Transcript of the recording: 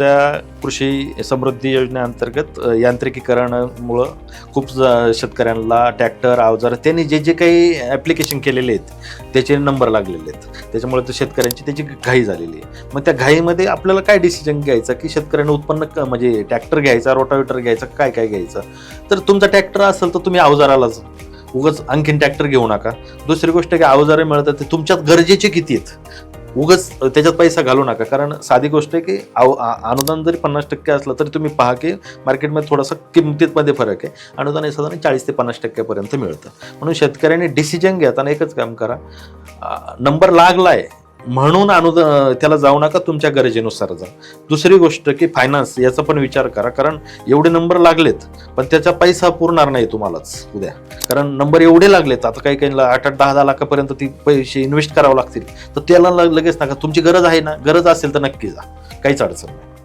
त्या कृषी समृद्धी योजनेअंतर्गत यांत्रिकीकरणामुळं खूप शेतकऱ्यांना ट्रॅक्टर अवजार त्यांनी जे जे काही ॲप्लिकेशन केलेले आहेत त्याचे नंबर लागलेले आहेत. त्याच्यामुळे तर शेतकऱ्यांची त्याची घाई झालेली आहे. मग त्या घाईमध्ये आपल्याला काय डिसिजन घ्यायचं? की शेतकऱ्यांना उत्पन्न म्हणजे ट्रॅक्टर घ्यायचा रोटावेटर घ्यायचा काय काय घ्यायचं? तर तुमचा ट्रॅक्टर असेल तर तुम्ही अवजारालाच उगाच आणखीन ट्रॅक्टर घेऊ नका. दुसरी गोष्ट की अवजारे मिळतात ते तुमच्यात गरजेचे किती आहेत? उगाच त्याच्यात पैसा घालू नका. कारण साधी गोष्ट आहे की आ- अनुदान जरी पन्नास टक्के असलं तरी तुम्ही पहा की मार्केटमध्ये थोडासा किमतीमध्ये फरक आहे. अनुदान हे साधारण चाळीस ते पन्नास टक्क्यापर्यंत मिळतं. म्हणून शेतकऱ्यांनी डिसिजन घेताना एकच काम करा. नंबर लागलाय. म्हणून अनुदा त्याला जाऊ नका तुमच्या गरजेनुसार जा. दुसरी गोष्ट की फायनान्स याचा पण विचार करा कारण एवढे नंबर लागलेत पण त्याचा पैसा पुरणार नाही तुम्हालाच उद्या. कारण नंबर एवढे लागलेत आता काही काही आठ आठ दहा दहा लाखापर्यंत ती पैसे इन्व्हेस्ट करावे लागतील तर त्याला लगेच नका. तुमची गरज आहे ना गरज असेल तर नक्की जा. काहीच अडचण नाही.